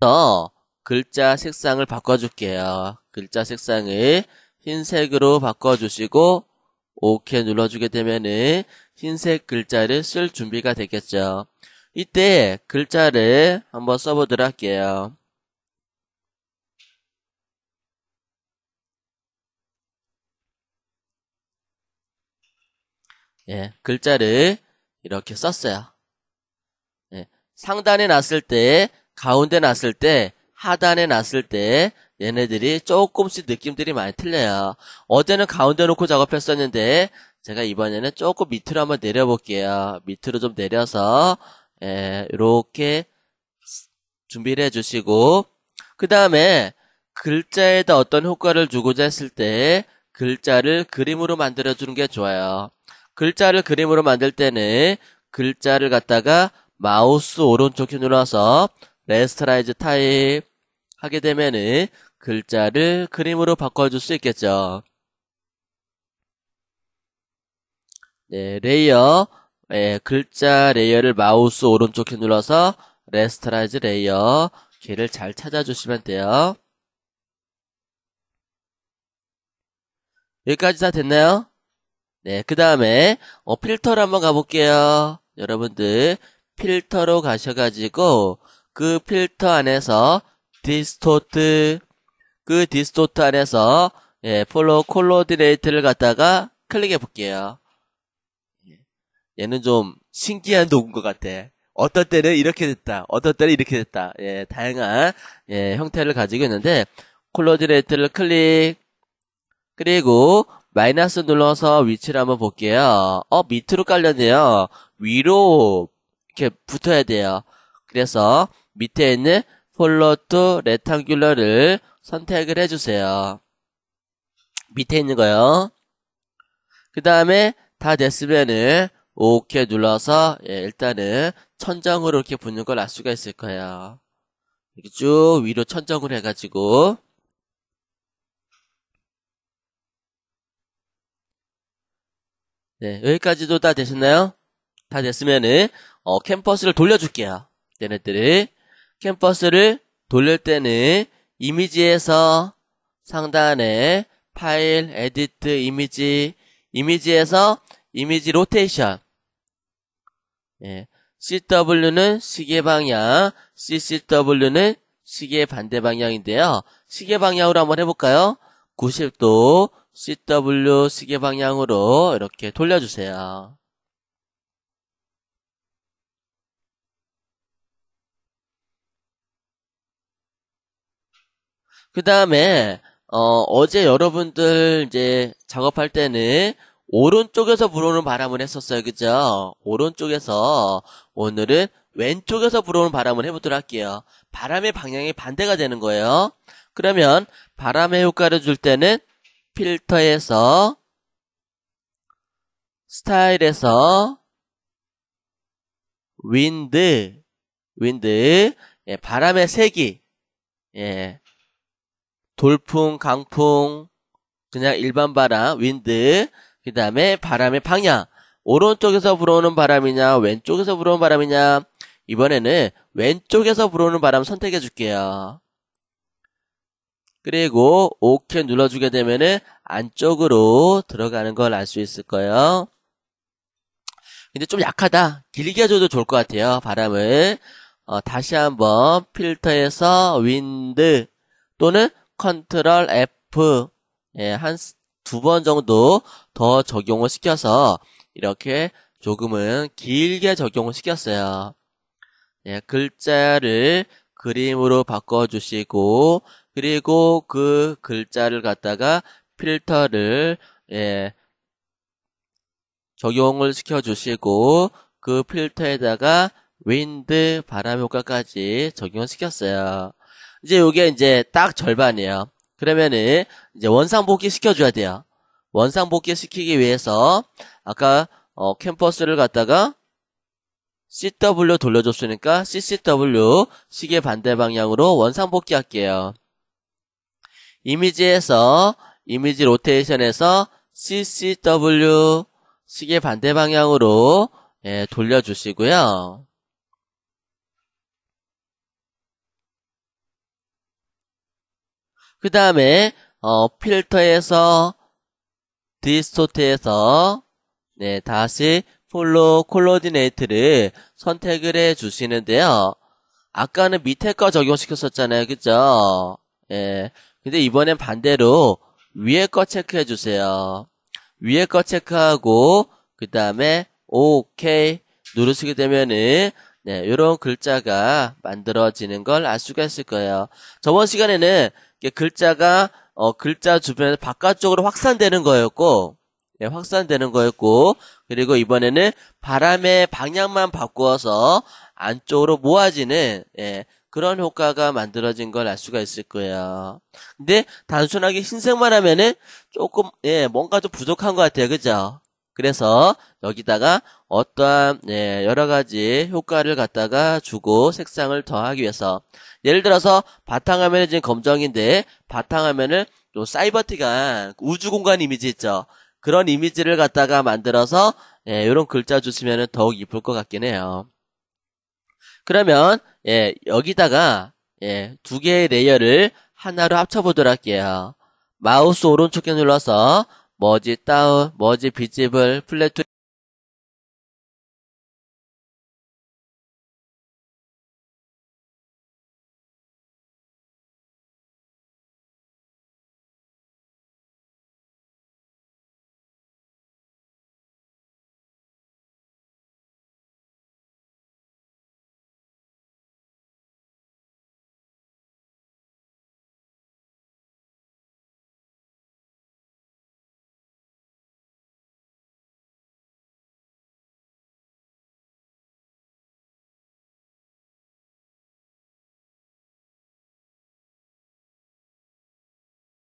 더 글자 색상을 바꿔줄게요. 글자 색상을 흰색으로 바꿔주시고 OK 눌러주게 되면은 흰색 글자를 쓸 준비가 되겠죠. 이때 글자를 한번 써보도록 할게요. 예, 글자를 이렇게 썼어요. 예, 상단에 놨을 때, 가운데 놨을 때, 하단에 놨을 때 얘네들이 조금씩 느낌들이 많이 틀려요. 어제는 가운데 놓고 작업했었는데 제가 이번에는 조금 밑으로 한번 내려볼게요. 밑으로 좀 내려서 예, 이렇게 준비를 해주시고 그 다음에 글자에다 어떤 효과를 주고자 했을 때 글자를 그림으로 만들어주는 게 좋아요. 글자를 그림으로 만들 때는 글자를 갖다가 마우스 오른쪽 키 눌러서 레스터라이즈 타입 하게 되면은 글자를 그림으로 바꿔줄 수 있겠죠. 네, 레이어, 예, 글자 레이어를 마우스 오른쪽 키 눌러서 레스터라이즈 레이어 키를 잘 찾아주시면 돼요. 여기까지 다 됐나요? 네, 그 다음에 어, 필터로 한번 가볼게요. 여러분들 필터로 가셔가지고 그 필터 안에서 디스토트 그 디스토트 안에서 예, 폴로 콜로디네이트를 갖다가 클릭해 볼게요. 예, 얘는 좀 신기한 도구인 것 같아. 어떤 때는 이렇게 됐다. 어떤 때는 이렇게 됐다. 예, 다양한 예, 형태를 가지고 있는데 콜로디네이트를 클릭 그리고 마이너스 눌러서 위치를 한번 볼게요. 어 밑으로 깔렸네요. 위로 이렇게 붙어야 돼요. 그래서 밑에 있는 폴로 투 레탕귤러를 선택을 해주세요. 밑에 있는 거요. 그 다음에 다 됐으면은 OK 눌러서 예, 일단은 천정으로 이렇게 붙는 걸 알 수가 있을 거예요. 이렇게 쭉 위로 천정을 해가지고 네, 여기까지도 다 되셨나요? 다 됐으면은 어, 캠퍼스를 돌려줄게요. 얘네들을 캠퍼스를 돌릴 때는 이미지에서 상단에 파일, 에디트, 이미지, 이미지에서 이미지 로테이션 예, CW는 시계 방향, CCW는 시계 반대 방향인데요. 시계 방향으로 한번 해볼까요? 90도 CW 시계 방향으로 이렇게 돌려주세요. 그 다음에 어, 제 여러분들 이제 작업할 때는 오른쪽에서 불어오는 바람을 했었어요. 그죠? 오른쪽에서 오늘은 왼쪽에서 불어오는 바람을 해보도록 할게요. 바람의 방향이 반대가 되는 거예요. 그러면 바람의 효과를 줄 때는 필터에서 스타일에서 윈드 윈드 예, 바람의 색이 예, 돌풍, 강풍, 그냥 일반 바람, 윈드, 그 다음에 바람의 방향. 오른쪽에서 불어오는 바람이냐, 왼쪽에서 불어오는 바람이냐. 이번에는 왼쪽에서 불어오는 바람 선택해 줄게요. 그리고 OK 눌러주게 되면은 안쪽으로 들어가는 걸 알 수 있을 거예요. 근데 좀 약하다. 길게 해줘도 좋을 것 같아요. 바람을. 어, 다시 한번 필터에서 윈드 또는 컨트롤 F 예, 한 두 번 정도 더 적용을 시켜서 이렇게 조금은 길게 적용을 시켰어요. 예, 글자를 그림으로 바꿔주시고 그리고 그 글자를 갖다가 필터를 예, 적용을 시켜주시고 그 필터에다가 윈드 바람 효과까지 적용을 시켰어요. 이제 요게 이제 딱 절반이에요. 그러면은 이제 원상복귀 시켜줘야 돼요. 원상복귀 시키기 위해서 아까 어, 캠퍼스를 갖다가 CW 돌려줬으니까 CCW 시계 반대 방향으로 원상복귀 할게요. 이미지에서 이미지 로테이션에서 CCW 시계 반대 방향으로 예, 돌려주시고요. 그 다음에 어, 필터에서 디스토트에서 네, 다시 폴로 콜로디네이트를 선택을 해 주시는데요. 아까는 밑에 거 적용시켰었잖아요. 그죠? 예. 근데 이번엔 반대로 위에 거 체크해 주세요. 위에 거 체크하고 그 다음에 OK 누르시게 되면은 네, 이런 글자가 만들어지는 걸 알 수가 있을 거예요. 저번 시간에는 글자가 어, 글자 주변에서 바깥쪽으로 확산되는 거였고 네, 확산되는 거였고 그리고 이번에는 바람의 방향만 바꾸어서 안쪽으로 모아지는 예, 그런 효과가 만들어진 걸 알 수가 있을 거예요. 근데 단순하게 흰색만 하면은 조금 예, 뭔가 좀 부족한 것 같아요. 그죠? 그래서 여기다가 어떠한 예, 여러 가지 효과를 갖다가 주고 색상을 더하기 위해서 예를 들어서 바탕화면이 지금 검정인데 바탕화면을 또 사이버티가 우주공간 이미지 있죠. 그런 이미지를 갖다가 만들어서 예, 이런 글자 주시면 더욱 이쁠 것 같긴 해요. 그러면 예, 여기다가 예, 두 개의 레이어를 하나로 합쳐보도록 할게요. 마우스 오른쪽에 눌러서 머지 다운, 머지 비집을 플랫